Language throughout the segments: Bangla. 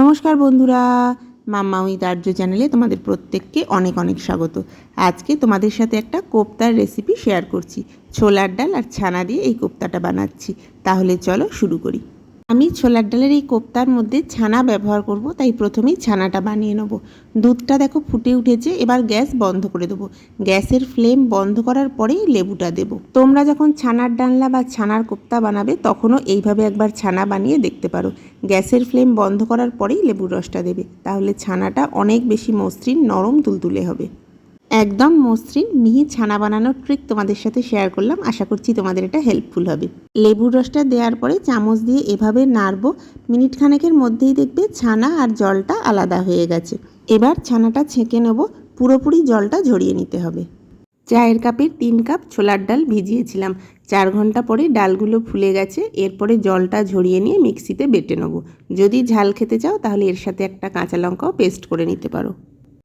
নমস্কার বন্ধুরা, মাম্মা উইথ দার্য চ্যানেলে তোমাদের প্রত্যেককে অনেক অনেক স্বাগত। আজকে তোমাদের সাথে একটা কোপ্তার রেসিপি শেয়ার করছি। ছোলার ডাল আর ছানা দিয়ে এই কোপ্তাটা বানাচ্ছি। তাহলে চলো শুরু করি। আমি ছোলার ডালের এই কোপ্তার মধ্যে ছানা ব্যবহার করব, তাই প্রথমেই ছানাটা বানিয়ে নেব। দুধটা দেখো ফুটে উঠেছে, এবার গ্যাস বন্ধ করে দেবো। গ্যাসের ফ্লেম বন্ধ করার পরেই লেবুটা দেব। তোমরা যখন ছানার ডালনা বা ছানার কোপ্তা বানাবে, তখনও এইভাবে একবার ছানা বানিয়ে দেখতে পারো। গ্যাসের ফ্লেম বন্ধ করার পরেই লেবুর রসটা দেবে। তাহলে ছানাটা অনেক বেশি মসৃণ, নরম, তুলতুলে হবে। একদম মসৃণ, মিহি ছানা বানানোর ট্রিক তোমাদের সাথে শেয়ার করলাম। আশা করছি তোমাদের এটা হেল্পফুল হবে। লেবুর রসটা দেওয়ার পরে চামচ দিয়ে এভাবে নাড়বো। মিনিট খানেকের মধ্যেই দেখবে ছানা আর জলটা আলাদা হয়ে গেছে। এবার ছানাটা ছেঁকে নেব। পুরোপুরি জলটা ঝরিয়ে নিতে হবে। চায়ের কাপের তিন কাপ ছোলার ডাল ভিজিয়েছিলাম। চার ঘণ্টা পরে ডালগুলো ফুলে গেছে। এরপরে জলটা ঝরিয়ে নিয়ে মিক্সিতে বেটে নেব। যদি ঝাল খেতে চাও তাহলে এর সাথে একটা কাঁচা লঙ্কাও পেস্ট করে নিতে পারো।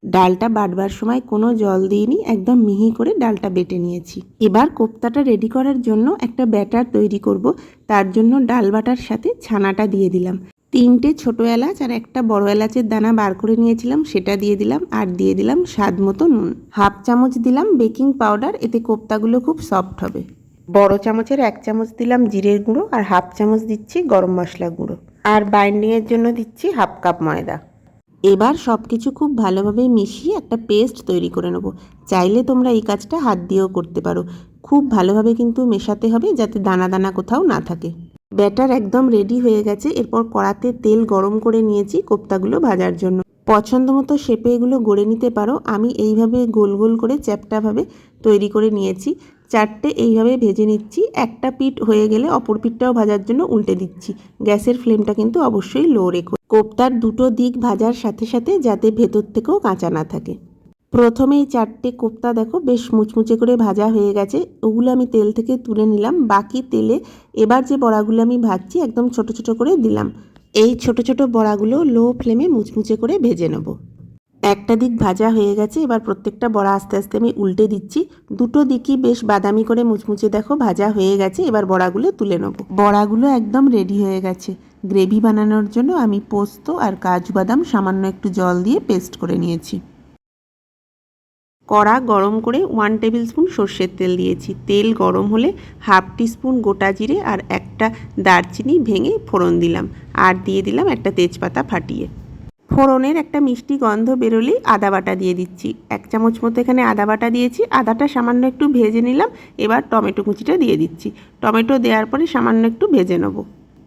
ডালটা বাটবার সময় কোনো জল দিইনি, একদম মিহি করে ডালটা বেটে নিয়েছি। এবার কোপ্তাটা রেডি করার জন্য একটা ব্যাটার তৈরি করব, তার জন্য ডাল বাটার সাথে ছানাটা দিয়ে দিলাম। তিনটে ছোট এলাচ আর একটা বড় এলাচের দানা বার করে নিয়েছিলাম, সেটা দিয়ে দিলাম আর দিয়ে দিলাম স্বাদ মতো নুন। হাফ চামচ দিলাম বেকিং পাউডার, এতে কোপ্তাগুলো খুব সফট হবে। বড় চামচের এক চামচ দিলাম জিরের গুঁড়ো আর হাফ চামচ দিচ্ছি গরম মশলা গুঁড়ো। আর বাইন্ডিংয়ের জন্য দিচ্ছি হাফ কাপ ময়দা। এবার সব কিছু খুব ভালোভাবে মিশিয়ে একটা পেস্ট তৈরি করে নেব। চাইলে তোমরা এই কাজটা হাত দিয়েও করতে পারো। খুব ভালোভাবে কিন্তু মেশাতে হবে যাতে দানা দানা কোথাও না থাকে। ব্যাটার একদম রেডি হয়ে গেছে। এরপর কড়াতে তেল গরম করে নিয়েছি কোপ্তাগুলো ভাজার জন্য। পছন্দ মতো শেপে এগুলো গড়ে নিতে পারো। আমি এইভাবে গোল গোল করে চ্যাপটাভাবে তৈরি করে নিয়েছি। চারটে এইভাবে ভেজে নিচ্ছি। একটা পিঠ হয়ে গেলে অপর পিঠটাও ভাজার জন্য উল্টে দিচ্ছি। গ্যাসের ফ্লেমটা কিন্তু অবশ্যই লো রেখো। কোপ্তার দুটো দিক ভাজার সাথে সাথে যাতে ভেতর থেকেও কাঁচা না থাকে। প্রথমে এই চারটে কোপ্তা দেখো, বেশ মুচমুচে করে ভাজা হয়ে গেছে। ওগুলো আমি তেল থেকে তুলে নিলাম। বাকি তেলে এবার যে বড়াগুলো আমি ভাজছি, একদম ছোট ছোট করে দিলাম। এই ছোট ছোট বড়াগুলো লো ফ্লেমে মুচমুচে করে ভেজে নেব। একটা দিক ভাজা হয়ে গেছে, এবার প্রত্যেকটা বড়া আস্তে আস্তে আমি উল্টে দিচ্ছি। দুটো দিকই বেশ বাদামি করে মুচমুচে দেখো, ভাজা হয়ে গেছে, এবার বড়াগুলো তুলে নেব। বড়াগুলো একদম রেডি হয়ে গেছে। গ্রেভি বানানোর জন্য আমি পোস্ত আর কাজু বাদাম সামান্য একটু জল দিয়ে পেস্ট করে নিয়েছি। কড়া গরম করে ওয়ান টেবিল স্পুন সর্ষের তেল দিয়েছি। তেল গরম হলে হাফ টিস্পুন গোটা জিরে আর একটা দারচিনি ভেঙে ফোড়ন দিলাম আর দিয়ে দিলাম একটা তেজপাতা ফাটিয়ে। ফোড়নের একটা মিষ্টি গন্ধ বেরোলেই আদা বাটা দিয়ে দিচ্ছি। এক চামচ মতো এখানে আদা বাটা দিয়েছি। আদাটা সামান্য একটু ভেজে নিলাম। এবার টমেটো কুচিটা দিয়ে দিচ্ছি। টমেটো দেওয়ার পরে সামান্য একটু ভেজে নেব।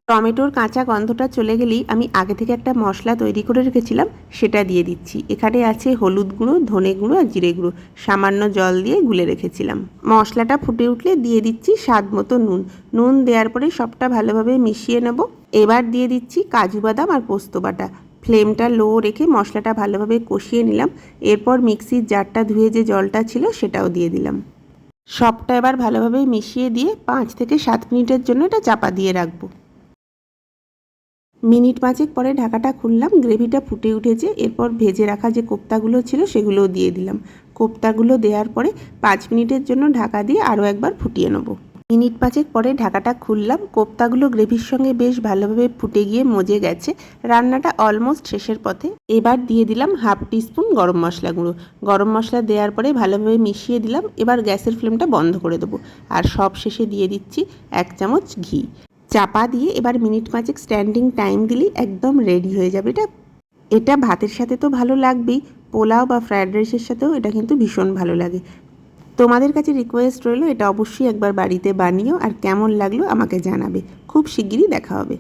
টমেটোর কাঁচা গন্ধটা চলে গেলেই আমি আগে থেকে একটা মশলা তৈরি করে রেখেছিলাম, সেটা দিয়ে দিচ্ছি। এখানে আছে হলুদ গুঁড়ো, ধনে গুঁড়ো আর জিরে গুঁড়ো, সামান্য জল দিয়ে গুলে রেখেছিলাম। মশলাটা ফুটে উঠলে দিয়ে দিচ্ছি স্বাদ মতো নুন। নুন দেওয়ার পরে সবটা ভালোভাবে মিশিয়ে নেব। এবার দিয়ে দিচ্ছি কাজু বাদাম আর পোস্ত বাটা। ফ্লেমটা লো রেখে মশলাটা ভালোভাবে কষিয়ে নিলাম। এরপর মিক্সির জারটা ধুয়ে যে জলটা ছিল সেটাও দিয়ে দিলাম। সবটা এবার ভালোভাবে মিশিয়ে দিয়ে পাঁচ থেকে সাত মিনিটের জন্য এটা চাপা দিয়ে রাখব। মিনিট পাঁচেক পরে ঢাকাটা খুললাম, গ্রেভিটা ফুটে উঠেছে। এরপর ভেজে রাখা যে কোপ্তাগুলো ছিল সেগুলোও দিয়ে দিলাম। কোপ্তাগুলো দেওয়ার পরে পাঁচ মিনিটের জন্য ঢাকা দিয়ে আরও একবার ফুটিয়ে নেব। মিনিট পাঁচেক পরে ঢাকাটা খুললাম। কোপ্তাগুলো গ্রেভির সঙ্গে বেশ ভালোভাবে ফুটে গিয়ে মজে গেছে। রান্নাটা অলমোস্ট শেষের পথে। এবার দিয়ে দিলাম হাফ টিস্পুন গরম মশলা গুঁড়ো। গরম মশলা দেওয়ার পরে ভালোভাবে মিশিয়ে দিলাম। এবার গ্যাসের ফ্লেমটা বন্ধ করে দেবো। আর সব শেষে দিয়ে দিচ্ছি এক চামচ ঘি। চাপা দিয়ে এবার মিনিট পাঁচেক স্ট্যান্ডিং টাইম দিলেই একদম রেডি হয়ে যাবে। এটা এটা ভাতের সাথে তো ভালো লাগবেই। পোলাও বা ফ্রায়েড রাইসের সাথেও এটা কিন্তু ভীষণ ভালো লাগে। তোমাদের কাছে রিকোয়েস্ট রইল, এটা অবশ্যই একবার বাড়িতে বানিও আর কেমন লাগল আমাকে জানাবে। খুব শিগগিরই দেখা হবে।